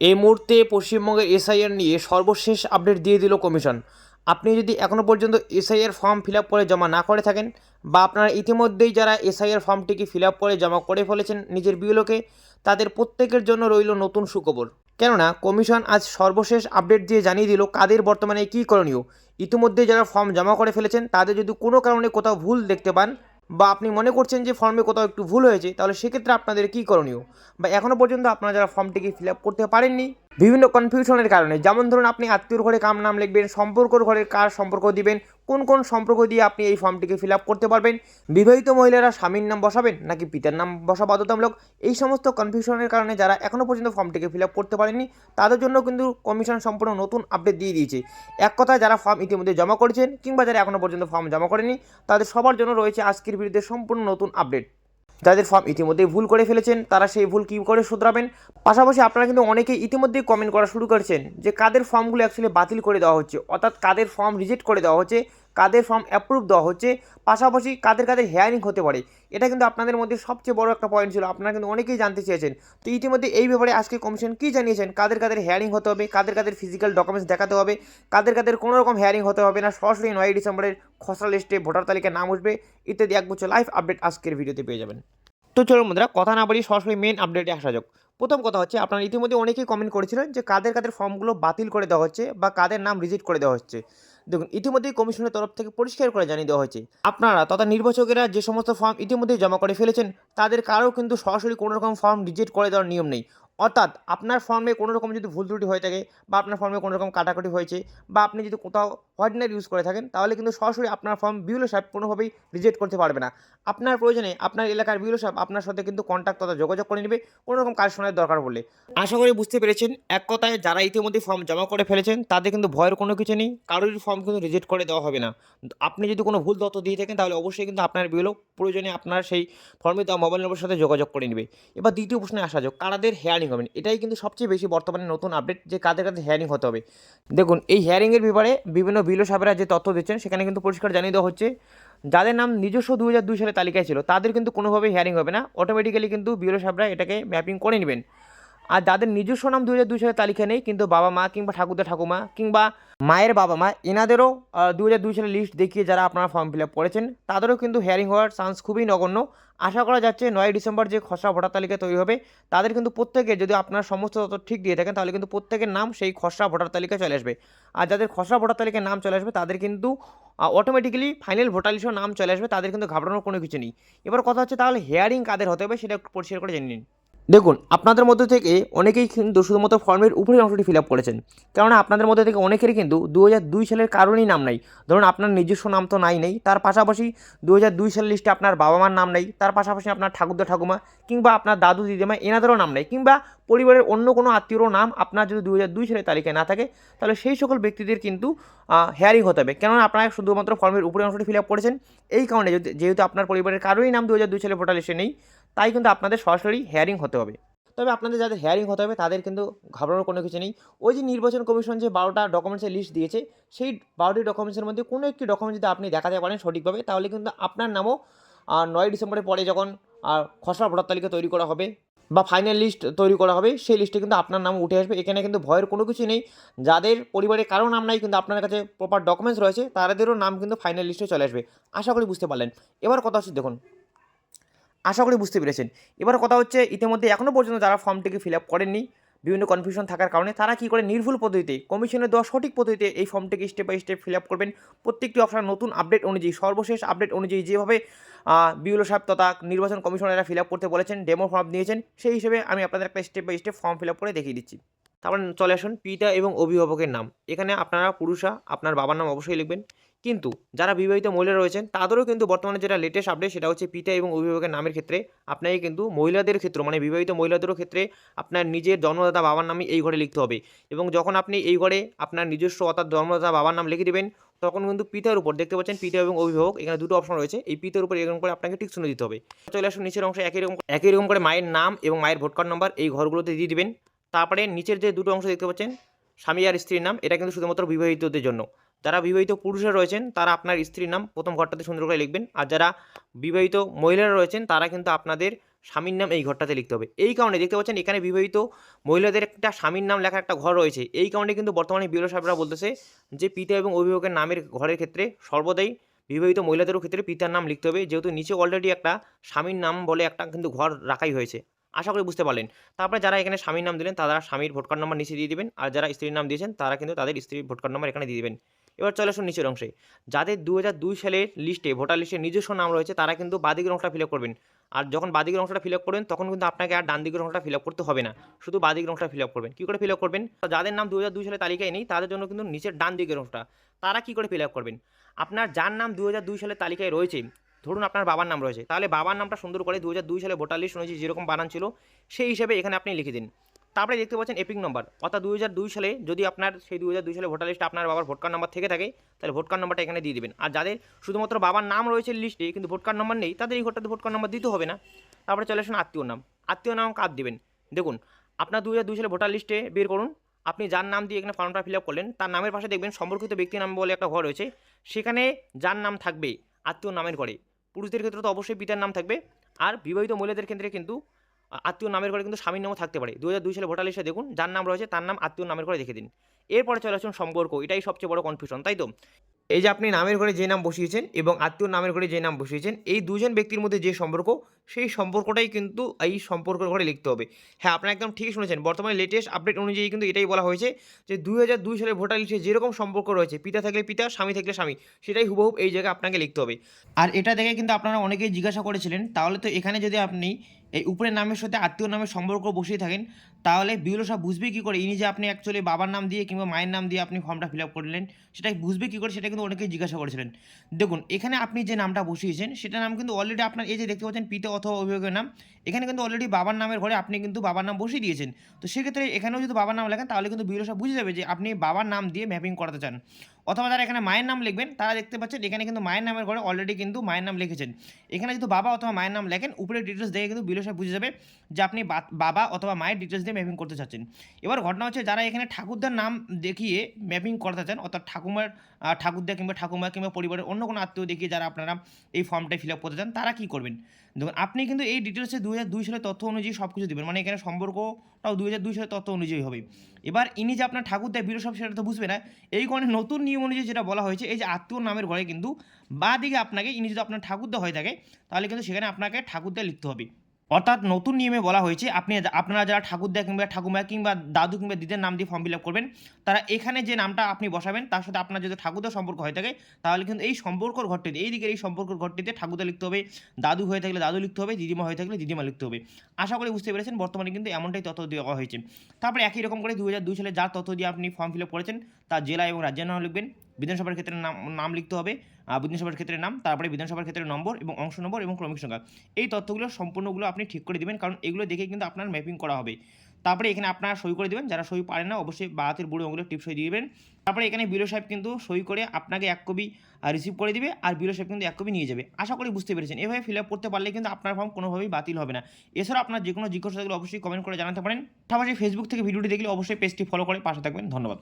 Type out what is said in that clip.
এই মুহূর্তে পশ্চিমবঙ্গের এসআইআর নিয়ে সর্বশেষ আপডেট দিয়ে দিল কমিশন। আপনি যদি এখনও পর্যন্ত এসআইআর ফর্ম ফিল আপ করে জমা না করে থাকেন বা আপনারা ইতিমধ্যেই যারা এসআইআর ফর্মটিকে ফিল আপ করে জমা করে ফেলেছেন নিজের বিউলোকে তাদের প্রত্যেকের জন্য রইল নতুন সুখবর। কেননা, কমিশন আজ সর্বশেষ আপডেট দিয়ে জানিয়ে দিল কাদের বর্তমানে কী করণীয়। ইতিমধ্যে যারা ফর্ম জমা করে ফেলেছেন, তাদের যদি কোনো কারণে কোথাও ভুল দেখতে পান বা আপনি মনে করছেন যে ফর্মে কোথাও একটু ভুল হয়েছে, তাহলে সেক্ষেত্রে আপনাদের কী করণীয়? বা এখনও পর্যন্ত আপনারা যারা ফর্মটিকে ফিল আপ করতে পারেননি, বিভিন্ন কনফিউশনের কারণে, যেমন ধরুন আপনি আত্মীয়র ঘরে কাম নাম লিখবেন, সম্পর্কর ঘরে কার সম্পর্ক দিবেন কোন কোন সম্পর্ক দিয়ে আপনি এই ফর্মটিকে ফিল আপ করতে পারবেন? বিবাহিত মহিলারা স্বামীর নাম বসাবেন নাকি পিতার নাম বসা বাধ্যতামূলক? এই সমস্ত কনফিউশনের কারণে যারা এখনও পর্যন্ত ফর্মটিকে ফিল আপ করতে পারেননি, তাদের জন্য কিন্তু কমিশন সম্পূর্ণ নতুন আপডেট দিয়ে দিয়েছে। এক কথায় যারা ফর্ম ইতিমধ্যে জমা করেছেন কিংবা যারা এখনও পর্যন্ত ফর্ম জমা করেনি তাদের সবার জন্য রয়েছে আজকের বিরুদ্ধে সম্পূর্ণ নতুন আপডেট যাদের ফর্ম ইতিমধ্যে ভুল করে ফেলেছেন, তারা সেই ভুল কী করে শুধরাবেন? পাশাপাশি আপনারা কিন্তু অনেকেই ইতিমধ্যেই কমেন্ট করা শুরু করেছেন যে কাদের ফর্মগুলো অ্যাকচুয়ালি বাতিল করে দেওয়া হচ্ছে, অর্থাৎ কাদের ফর্ম রিজেক্ট করে দেওয়া হচ্ছে কাদের ফর্ম অ্যাপ্রুভ দেওয়া হচ্ছে, পাশাপাশি কাদের কাদের হেয়ারিং হতে পারে, এটা কিন্তু আপনাদের মধ্যে সবচেয়ে বড় একটা পয়েন্ট ছিল, আপনারা কিন্তু অনেকেই জানতে চেয়েছেন। তো ইতিমধ্যে এই ব্যাপারে আজকে কমিশন কী জানিয়েছেন, কাদের কাদের হেয়ারিং হতে হবে, কাদের কাদের ফিজিক্যাল ডকুমেন্টস দেখাতে হবে, কাদের কাদের কোনো রকম হেয়ারিং হতে হবে না, সরাসরি নয় ডিসেম্বরের খসড়া লিস্টে ভোটার তালিকায় নাম উঠবে, ইত্যাদি এক বছর লাইভ আপডেট আজকের ভিডিওতে পেয়ে যাবেন। তো চলুন বন্ধুরা, কথা না বাড়িয়ে সরাসরি মেন আপডেটে আসা যাক। প্রথম কথা হচ্ছে, আপনারা ইতিমধ্যে অনেকেই কমেন্ট করেছিলেন যে কাদের কাদের ফর্মগুলো বাতিল করে দেওয়া হচ্ছে বা কাদের নাম রিজেক্ট করে দেওয়া হচ্ছে। দেখুন, ইতিমধ্যেই কমিশনের তরফ থেকে পরিষ্কার করে জানিয়ে দেওয়া হয়েছে। আপনারা তথা নির্বাচকেরা যে সমস্ত ফর্ম ইতিমধ্যেই জমা করে ফেলেছেন, তাদের কারও কিন্তু সরাসরি কোনো রকম ফর্ম রিজেক্ট করে দেওয়ার নিয়ম নেই। অর্থাৎ আপনার ফর্মে কোনো রকম যদি ভুল ত্রুটি হয়ে থাকে বা আপনার ফর্মে কোনো রকম কাটাকাটি হয়েছে বা আপনি যদি কোথাও হোয়াইটনার ইউজ করে থাকেন, তাহলে কিন্তু সরাসরি আপনার ফর্ম বিউলো সাহেব কোনোভাবেই রিজেক্ট করতে পারবে না। আপনার প্রয়োজনে আপনার এলাকার বিউলো সাহেব আপনার সাথে কিন্তু কন্ট্যাক্ট তথা যোগাযোগ করে নেবে, কোনো রকম কাজ শোনার দরকার পড়লে। আশা করি বুঝতে পেরেছেন, এক কথায় যারা ইতিমধ্যে ফর্ম জমা করে ফেলেছেন, তাদের কিন্তু ভয়ের কোনো কিছু নেই, কারোরই ফর্ম কিন্তু রিজেক্ট করে দেওয়া হবে না। আপনি যদি কোনো ভুল তথ্য দিয়ে থাকেন, তাহলে অবশ্যই কিন্তু আপনার বিউলো প্রয়োজনে আপনার সেই ফর্মে দেওয়া মোবাইল নম্বরের সাথে যোগাযোগ করে নেবে। এবার দ্বিতীয় প্রশ্নে আসা যাক, কারাদের হেয়ারিং হবেন এটাই কিন্তু সবচেয়ে বেশি বর্তমানে নতুন আপডেট যে কাদের কাদের হেয়ারিং হতে হবে। দেখুন, এই হেয়ারিংয়ের ব্যাপারে বিভিন্ন বিলো সাহেবরা যে তথ্য দিচ্ছেন, সেখানে কিন্তু পরিষ্কার জানিয়ে দেওয়া হচ্ছে, যাদের নাম নিজস্ব দু হাজার দুই সালে তালিকায় ছিল, তাদের কিন্তু কোনোভাবেই হেয়ারিং হবে না। অটোমেটিক্যালি কিন্তু বিউরো সাহেবরা এটাকে ম্যাপিং করে নেবেন। আর যাদের নিজস্ব নাম দু হাজার দুই সালের তালিকা নেই, কিন্তু বাবা মা কিংবা ঠাকুরদা, ঠাকুমা কিংবা মায়ের বাবা মা, এনাদেরও দু হাজার দুই সালের লিস্ট দেখিয়ে যারা আপনারা ফর্ম ফিল আপ করেছেন, তাদেরও কিন্তু হেয়ারিং হওয়ার চান্স খুবই নগণ্য। আশা করা যাচ্ছে নয় ডিসেম্বর যে খসড়া ভোটার তালিকা তৈরি হবে, তাদের কিন্তু প্রত্যেকে যদি আপনার সমস্ত তথ্য ঠিক দিয়ে থাকেন, তাহলে কিন্তু প্রত্যেকের নাম সেই খসড়া ভোটার তালিকা চলে আসবে। আর যাদের খসড়া ভোটার তালিকায় নাম চলে আসবে, তাদের কিন্তু অটোমেটিক্যালি ফাইনাল ভোটার লিস্টেও নাম চলে আসবে, তাদের কিন্তু ঘাবড়ানোর কোনো কিছু নেই। এবার কথা হচ্ছে তাহলে হেয়ারিং কাদের হতে হবে, সেটা একটু পরিষ্কার করে জেনে নিন। দেখুন, আপনাদের মধ্যে থেকে অনেকেই কিন্তু শুধুমাত্র ফর্মের উপরের অংশটি ফিল আপ করেছেন। কেননা আপনাদের মধ্যে থেকে অনেকেরই কিন্তু দু দুই সালের কারণেই নাম নাই। ধরুন, আপনার নিজস্ব নাম তো নাই নেই, তার পাশাপাশি দু দুই সালের লিস্টে আপনার বাবা মার নাম নেই, তার পাশাপাশি আপনার ঠাকুরদা ঠাকুমা কিংবা আপনার দাদু দিদিমা, এনাদেরও নাম নেই, কিংবা পরিবারের অন্য কোনো আত্মীয়রও নাম আপনার যদি দু দুই সালের তালিকায় না থাকে, তাহলে সেই সকল ব্যক্তিদের কিন্তু হেয়ারিং হতে হবে। কেননা আপনারা শুধুমাত্র ফর্মের উপরের অংশটি ফিল আপ করেছেন। এই কারণে যেহেতু আপনার পরিবারের কারোরই নাম দু দুই সালে ভোটার লিস্টে নেই তাই কিন্তু আপনাদের সরাসরি হেয়ারিং হতে হবে। তবে আপনাদের যাদের হেয়ারিং হতে হবে, তাদের কিন্তু ঘাবড়ানোর কোনো কিছু নেই। ওই যে নির্বাচন কমিশন যে বারোটা ডকুমেন্টসের লিস্ট দিয়েছে, সেই বারোটি ডকুমেন্টসের মধ্যে কোনো একটি ডকুমেন্ট যদি আপনি দেখাতে পারেন সঠিকভাবে, তাহলে কিন্তু আপনার নামও নয় ডিসেম্বরের পরে যখন খসড়া ভোটার তালিকা তৈরি করা হবে বা ফাইনাল লিস্ট তৈরি করা হবে, সেই লিস্টে কিন্তু আপনার নাম উঠে আসবে। এখানে কিন্তু ভয়ের কোনো কিছু নেই। যাদের পরিবারে কারও নাম নাই, কিন্তু আপনার কাছে প্রপার ডকুমেন্টস রয়েছে, তাদেরও নাম কিন্তু ফাইনাল লিস্টে চলে আসবে। আশা করি বুঝতে পারলেন। এবার কথা হচ্ছে, দেখুন আশা করি বুঝতে পেরেছেন। এবার কথা হচ্ছে, ইতিমধ্যে এখনও পর্যন্ত যারা ফর্মটিকে ফিল আপ করেননি, বিভিন্ন কনফিউশন থাকার কারণে তারা কী করে নির্ভুল পদ্ধতিতে, কমিশনের দেওয়া সঠিক পদ্ধতিতে এই ফর্মটিকে step by step fill up করবেন। প্রত্যেকটি অপশন নতুন আপডেট অনুযায়ী, সর্বশেষ আপডেট অনুযায়ী যেভাবে বিউলো সাহেব তথা নির্বাচন কমিশনাররা ফিল আপ করতে বলেছেন ডেমো ফর্ম নিয়েছেন সেই হিসেবে আমি আপনাদের একটা step by step form fill up করে দেখিয়ে দিচ্ছি। তারপর চলে আসুন পিতা এবং অভিভাবকের নাম। এখানে আপনারা পুরুষা, আপনার বাবার নাম অবশ্যই লিখবেন। কিন্তু যারা বিবাহিত মহিলা রয়েছেন, তাদেরও কিন্তু বর্তমানে যেটা লেটেস্ট আপডেট সেটা হচ্ছে পিতা এবং অভিভাবকের নামের ক্ষেত্রে আপনাকে কিন্তু মহিলাদের ক্ষেত্রে মানে বিবাহিত মহিলাদেরও ক্ষেত্রে আপনার নিজের জন্মদাতা বাবার নামই এই ঘরে লিখতে হবে। এবং যখন আপনি এই ঘরে আপনার নিজস্ব অর্থাৎ জন্মদাতা বাবার নাম লিখে দেবেন, তখন কিন্তু পিতার উপর দেখতে পাচ্ছেন পিতা এবং অভিভাবক, এখানে দুটো অপশন রয়েছে। এই পিতার উপর এরকম করে আপনাকে টিক শুনে দিতে হবে। চলে আসুন নিচের অংশে, একই রকম একই রকম করে মায়ের নাম এবং মায়ের ভোট কার্ড নম্বর এই ঘরগুলোতে দিয়ে দিবেন। তারপরে নিচের যে দুটো অংশ দেখতে পাচ্ছেন, স্বামী আর স্ত্রীর নাম, এটা কিন্তু শুধুমাত্র বিবাহিতদের জন্য। যারা বিবাহিত পুরুষরা রয়েছেন, তারা আপনার স্ত্রীর নাম প্রথম ঘরটাতে সুন্দর করে লিখবেন। আর যারা বিবাহিত মহিলারা রয়েছেন, তারা কিন্তু আপনাদের স্বামীর নাম এই ঘরটাতে লিখতে হবে। এই কারণে দেখতে পাচ্ছেন, এখানে বিবাহিত মহিলাদের একটা স্বামীর নাম লেখা একটা ঘর রয়েছে। এই কারণে কিন্তু বর্তমানে বিরো সাহেবরা বলতেছে যে পিতা এবং অভিভাবকের নামের ঘরের ক্ষেত্রে সর্বদাই বিবাহিত মহিলাদেরও ক্ষেত্রে পিতার নাম লিখতে হবে। যেহেতু নিচে অলরেডি একটা স্বামীর নাম বলে একটা কিন্তু ঘর রাখাই হয়েছে। আশা করি বুঝতে পারলেন। তারপরে যারা এখানে স্বামীর নাম দিলেন, তারা স্বামীর ভোট কার্ড নম্বর নিচে দিয়ে দিবেন। আর যারা স্ত্রীর নাম দিয়েছেন, তারা কিন্তু তাদের স্ত্রীর ভোট কার্ড নম্বর এখানে দিয়ে দিবেন। এবার চলে আসুন নিচের অংশে। যাদের দু হাজার দুই সালের লিস্টে ভোটার লিস্টে নিজস্ব নাম রয়েছে, তারা কিন্তু বাদিকের অংশটা ফিল করবেন। আর যখন বাদিকের অংশটা ফিল করবেন, তখন কিন্তু আপনাকে আর ডান দিকের অংশটা ফিল করতে হবে না। শুধু বাদিকের অংশটা ফিল করবেন। কী করে ফিল করবেন? যাদের নাম দু হাজার দুই সালে তালিকায় নেই, তাদের জন্য কিন্তু নিচের ডান দিকের অংশটা। তারা কী করে ফিল করবেন? আপনার যার নাম দু হাজার দুই সালের তালিকায় রয়েছে ধরুন আপনার বাবার নাম রয়েছে, তাহলে বাবার নামটা সুন্দর করে দু হাজার দুই সালে ভোটার লিস্ট অনুযায়ী যেরকম বানান ছিল, সেই হিসেবে এখানে আপনি লিখে দিন। তারপরে দেখতে পাচ্ছেন এপিক নম্বর অর্থাৎ দু হাজার দুই সালে যদি আপনার সেই দু হাজার দুই সালে ভোটার লিস্টে আপনার বাবার ভোট কার্ড নম্বর থেকে থাকে, তাহলে ভোট কার্ড নম্বরটা এখানে দিয়ে দেবেন। আর যাদের শুধুমাত্র বাবার নাম রয়েছে লিস্টে কিন্তু ভোট কার্ড নম্বর নেই, তাদের এই ঘরটাতে ভোট কার্ড নম্বর দিতে হবে না। তারপরে চলে আসুন আত্মীয় নাম আত্মীয় নাম কার দেবেন। দেখুন, আপনার দু হাজার দুই সালে ভোটার লিস্টে বের করুন, আপনি যার নাম দিয়ে এখানে ফর্মটা ফিল আপ করলেন, তার নামের পাশে দেখবেন সম্পর্কিত ব্যক্তির নাম বলে একটা ঘর রয়েছে, সেখানে যার নাম থাকবে আত্মীয় নামের ঘরে। পুরুষদের ক্ষেত্রে তো অবশ্যই পিতার নাম থাকবে। আর বিবাহিত মহিলাদের ক্ষেত্রে কিন্তু আত্মীয় নামের ঘরে কিন্তু স্বামীর নামও থাকতে পারে। দু হাজার দুই সালে ভোটার লিস্টে দেখুন, যার নাম রয়েছে, তার নাম আত্মীয় নামের ঘরে দেখে দিন। এরপরে চলে আসুন সম্পর্ক, এটাই সবচেয়ে বড় কনফিউশন তাই তো? এই যে আপনি নামের ঘরে যে নাম বসিয়েছেন এবং আত্মীয় নামের ঘরে যে নাম বসিয়েছেন, এই দুজন ব্যক্তির মধ্যে যে সম্পর্ক, সেই সম্পর্কটাই কিন্তু এই সম্পর্কের ঘরে লিখতে হবে। হ্যাঁ আপনারা একদম ঠিকই শুনেছেন। বর্তমানে লেটেস্ট আপডেট অনুযায়ী কিন্তু এটাই বলা হয়েছে যে দুই হাজার দুই সালের ভোটার লিস্টে যেরকম সম্পর্ক রয়েছে, পিতা থাকলে পিতা, স্বামী থাকলে স্বামী, সেটাই হুবহুব এই জায়গায় আপনাকে লিখতে হবে। আর এটা দেখে কিন্তু আপনারা অনেকেই জিজ্ঞাসা করেছিলেন, তাহলে তো এখানে যদি আপনি এই উপরের নামের সাথে আত্মীয় নামের সম্পর্ক বসিয়ে থাকেন, তাহলে বিউলো সাহেব বুঝবে কী করে? ইনি যে আপনি অ্যাকচুয়ালি বাবার নাম দিয়ে কিংবা মায়ের নাম দিয়ে আপনি ফর্মটা ফিল আপ করলেন, সেটা বুঝবে কী করে? সেটা কিন্তু অনেকেই জিজ্ঞাসা করেছিলেন। দেখুন, এখানে আপনি যে নামটা বসিয়েছেন, সেটা নাম কিন্তু অলরেডি আপনার এই যে দেখতে পাচ্ছেন পিতা অথবা অভিভাবকের নাম, এখানে কিন্তু অলরেডি বাবার নামের ঘরে আপনি কিন্তু বাবার নাম বসিয়ে দিয়েছেন। তো সেক্ষেত্রে এখানেও যদি বাবার নাম লেখেন, তাহলে কিন্তু বিউলো সাহেব বুঝে যাবে যে আপনি বাবার নাম দিয়ে ম্যাপিং করাতে চান। অথবা যারা এখানে মায়ের নাম লিখবেন, তারা দেখতে পাচ্ছেন এখানে কিন্তু মায়ের নামের ঘরে অলরেডি কিন্তু মায়ের নাম লিখেছেন। এখানে যদি বাবা অথবা মায়ের নাম লেখেন উপরে ডিটেলস দেখে কিন্তু বিলো সাহেব বুঝে যাবে যে আপনি বাবা অথবা মায়ের ডিটেলস দিয়ে ম্যাপিং করতে চাচ্ছেন। এবার ঘটনা হচ্ছে যারা এখানে ঠাকুরদার নাম দেখিয়ে ম্যাপিং করতে চান, অর্থাৎ ঠাকুমার ঠাকুরদা কিংবা ঠাকুমা কিংবা পরিবারের অন্য কোনো আত্মীয় দেখিয়ে যারা আপনারা এই ফর্মটা ফিল আপ করতে চান, তারা কী করবেন? দেখুন, আপনি কিন্তু এই ডিটেলসে দু হাজার দুই সালের তথ্য অনুযায়ী সব কিছু দেবেন। মানে এখানে সম্পর্কটাও দু হাজার দুই সালের তথ্য অনুযায়ী হবে। এবার ইনি যে আপনার ঠাকুর দেয় বীর সব, সেটা তো বুঝবে না। এই কারণে নতুন নিয়ম অনুযায়ী যেটা বলা হয়েছে, এই যে আত্মীয় নামের ঘরে কিন্তু বা দিকে আপনাকে, ইনি যদি আপনার ঠাকুরদা হয়ে থাকে, তাহলে কিন্তু সেখানে আপনাকে ঠাকুরদা লিখতে হবে। অর্থাৎ নতুন নিয়মে বলা হয়েছে, আপনি আপনারা যারা ঠাকুরদা কিংবা ঠাকুমা কিংবা দাদু কিংবা দিদের নাম দিয়ে ফর্ম ফিল আপ করবেন, তারা এখানে যে নামটা আপনি বসাবেন, তার সাথে আপনার যদি ঠাকুরদা সম্পর্ক হয়ে থাকে, তাহলে কিন্তু এই সম্পর্কর ঘরটিতে, এই দিকের এই সম্পর্কের ঘরটিতে ঠাকুরদা লিখতে হবে, দাদু হয়ে থাকলে দাদু লিখতে হবে, দিদিমা হয়ে থাকলে দিদিমা লিখতে হবে। আশা করি বুঝতে পেরেছেন, বর্তমানে কিন্তু এমনটাই তথ্য দেওয়া হয়েছে। তারপরে একই রকম করে দু হাজার দুই সালে যার তথ্য দিয়ে আপনি ফর্ম ফিল আপ করেছেন, তার জেলা এবং রাজ্যের নাম লিখবেন। বিধানসভার ক্ষেত্রে নাম নাম লিখতে হবে বিধানসভার ক্ষেত্রে নাম, তারপরে বিধানসভার ক্ষেত্রে নম্বর এবং অংশ নম্বর এবং ক্রমিক সংখ্যা। এই তথ্যগুলো সম্পূর্ণগুলো আপনি ঠিক করে দিবেন, কারণ এগুলো দেখে কিন্তু আপনার ম্যাপিং করা হবে। তারপরে এখানে আপনারা সই করে দেবেন, যারা সই পারেন না অবশ্যই বা হাতের বুড়ো আঙুলের টিপ সই দিয়ে দিবেন। তারপরে এখানে বিলো সাহেব কিন্তু সই করে আপনাকে এক কপি রিসিভ করে দিবে আর বিলো সাহেব কিন্তু এক কপি নিয়ে যাবে। আশা করি বুঝতে পেরেছেন। এভাবে ফিল আপ করতে পারলে কিন্তু আপনার ফর্ম কোনোভাবেই বাতিল হবে না। এছাড়া আপনার যে কোনো জিজ্ঞাসা থাকলে অবশ্যই কমেন্ট করে জানাতে পারেন। পাশাপাশি ফেসবুক থেকে ভিডিওটি দেখলে অবশ্যই পেজটি ফলো করে পাশে থাকবেন। ধন্যবাদ।